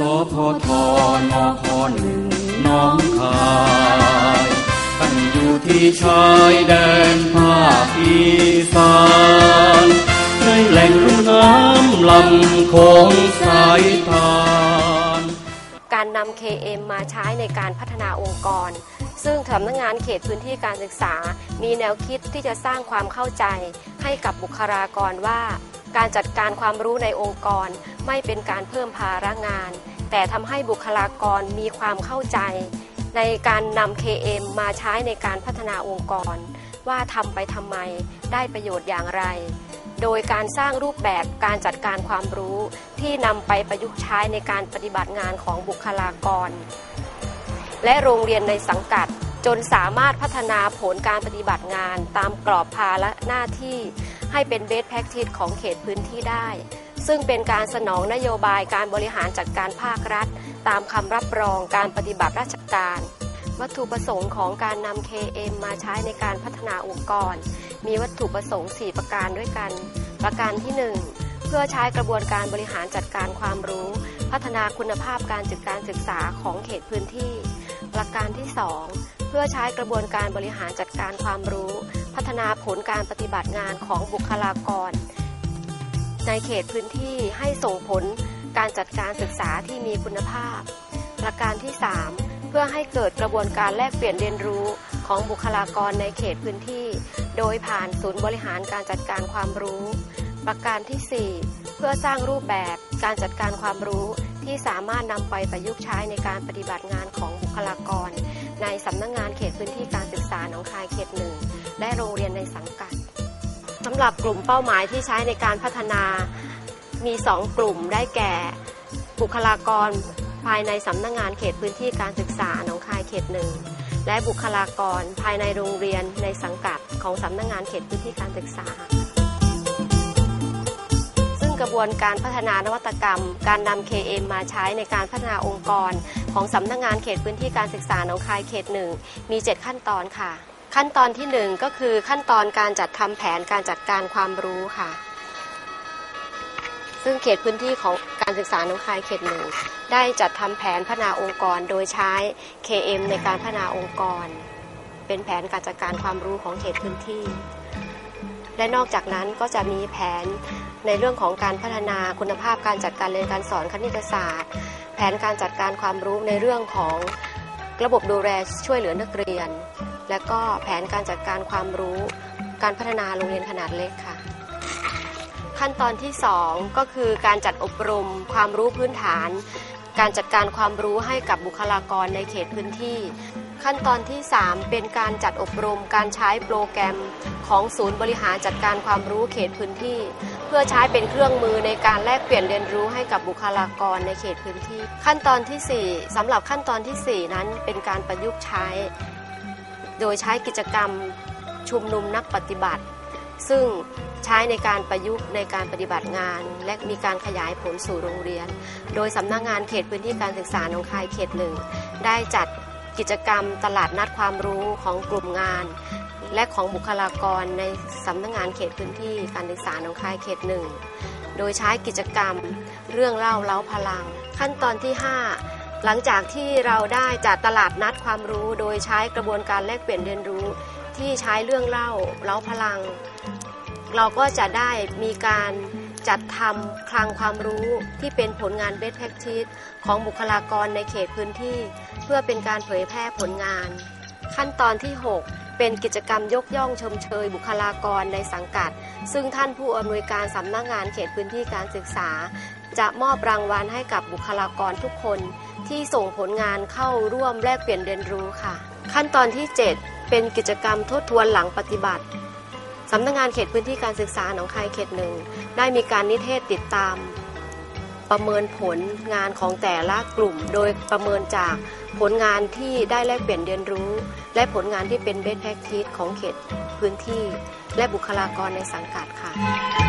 สพทนคหนึ่งน้องคายตั้งอยู่ที่ชายแดนภาคอีสานในแหล่งรุ่มน้ำลำโขงสายทานการนำ KM มาใช้ในการพัฒนาองค์กร ซึ่งสำนักงงานเขตพื้นที่การศึกษา มีแนวคิดที่จะสร้างความเข้าใจให้กับบุคลากรว่า การจัดการความรู้ในองค์กรไม่เป็นการเพิ่มภาระงาน แต่ทำให้บุคลากรมีความเข้าใจ ในการนำ KM มาใช้ในการพัฒนาองค์กร ว่าทำไปทำไมได้ประโยชน์อย่างไร โดยการสร้างรูปแบบการจัดการความรู้ที่นำไปประยุกต์ใช้ในการปฏิบัติงานของบุคลากร และโรงเรียนในสังกัดจนสามารถพัฒนาผลการปฏิบัติงานตามกรอบภาระหน้าที่ ให้เป็นเบสแพ c ทิ e ของเขตพื้นที่ได้ ซึ่งเป็นการสนองนโยบายการบริหารจัดการภาครัฐ ตามคำรับรองการปฏิบัติราชการ วัตถุประสงค์ของการนำ KM มาใช้ในการพัฒนาองค์กร มีวัตถุประสงค์ 4 ประการด้วยกัน ประการที่ 1 เพื่อใช้กระบวนการบริหารจัดการความรู้ พัฒนาคุณภาพการจัดการศึกษาของเขตพื้นที่ ประการที่ 2 เพื่อใช้กระบวนการบริหารจัดการความรู้ พัฒนาผลการปฏิบัติงานของบุคลากร ในเขตพื้นที่ให้ส่งผลการจัดการศึกษาที่มีคุณภาพ ประการที่ 3 เพื่อให้เกิดกระบวนการแลกเปลี่ยนเรียนรู้ของบุคลากรในเขตพื้นที่ โดยผ่านศูนย์บริหารการจัดการความรู้ ประการที่ 4 เพื่อสร้างรูปแบบการจัดการความรู้ที่สามารถนำไปประยุกต์ใช้ในการปฏิบัติงานของบุคลากร ในสำนักงงานเขตพื้นที่การศึกษาหนองคายเขตหนึ่งและโรงเรียนในสังกัดสำหรับกลุ่มเป้าหมายที่ใช้ในการพัฒนามี 2 กลุ่มได้แก่บุคลากรภายในสำนักงงานเขตพื้นที่การศึกษาหนองคายเขตหนึ่งและบุคลากรภายในโรงเรียนในสังกัดของสำนักงงานเขตพื้นที่การศึกษา ซึ่งกระบวนการพัฒนานวัตกรรม การนำ KM มาใช้ในการพัฒนาองค์กร ของสำนักงงานเขตพื้นที่การศึกษาหนองคายเขตหนึ่งมี 7 ขั้นตอนค่ะ ขั้นตอนที่ 1 ก็คือขั้นตอนการจัดทำแผนการจัดการความรู้ค่ะ ซึ่งเขตพื้นที่ของการศึกษาหนองคายเขตหนึ่งได้จัดทำแผนพัฒนาองค์กร โดยใช้ KM ในการพัฒนาองค์กร เป็นแผนการจัดการความรู้ของเขตพื้นที่ และนอกจากนั้นก็จะมีแผนในเรื่องของการพัฒนาคุณภาพการจัดการเรียนการสอนคณิตศาสตร์ แผนการจัดการความรู้ในเรื่องของระบบดูแลช่วยเหลือนักเรียน และก็แผนการจัดการความรู้ การพัฒนาโรงเรียนขนาดเล็กค่ะ ขั้นตอนที่ 2 ก็คือการจัดอบรมความรู้พื้นฐาน การจัดการความรู้ให้กับบุคลากรในเขตพื้นที่ ขั้นตอนที่ 3 เป็นการจัดอบรมการใช้โปรแกรมของศูนย์บริหารจัดการความรู้เขตพื้นที่ เพื่อใช้เป็นเครื่องมือในการแลกเปลี่ยนเรียนรู้ให้กับบุคลากรในเขตพื้นที่ ขั้นตอนที่ 4สำหรับขั้นตอนทีสี่ 4 นั้นเป็นการประยุกต์ใช้ โดยใช้กิจกรรมชุมนุมนักปฏิบัติ ซึ่งใช้ในการประยุกต์ในการปฏิบัติงาน และมีการขยายผลสู่โรงเรียน โดยสำนักงงานเขตพื้นที่การศึกษาหนองคายเขตหนึ่งได้จัด กิจกรรมตลาดนัดความรู้ของกลุ่มงาน และของบุคลากรในสำนักงงานเขตพื้นที่การศึกษาหนองคายเขตหนึ่งโดยใช้กิจกรรมเรื่องเล่าเล้าพลัง ขั้นตอนที่ 5 หลังจากที่เราได้จัดตลาดนัดความรู้ โดยใช้กระบวนการแลกเปลี่ยนเรียนรู้ ที่ใช้เรื่องเล่าเล้าพลัง เราก็จะได้มีการ จัดทำคลังความรู้ที่เป็นผลงานเบสแพ c ทิสของบุคลากรในเขตพื้นที่ เพื่อเป็นการเผยแพร่ผลงาน ขั้นตอนที่ 6 เป็นกิจกรรมยกย่องชมเชยบุคลากรในสังกัด ซึ่งท่านผู้อำนวยการสำนักงงานเขตพื้นที่การศึกษา จะมอบรางวัลให้กับบุคลากรทุกคนที่ส่งผลงานเข้าร่วมแลกเปลี่ยนเรียนรู้ค่ะ ขั้นตอนที่ 7 เป็นกิจกรรมทบทวนหลังปฏิบัติ สำนักงงานเขตพื้นที่การศึกษาหนองคายเขตหนึ่งได้มีการนิเทศติดตาม ประเมินผลงานของแต่ละกลุ่ม โดยประเมินจากผลงานที่ได้แลกเปลี่ยนเรียนรู้ และผลงานที่เป็นเบสแพคทีสของเขตพื้นที่ และบุคลากรในสังกัดค่ะ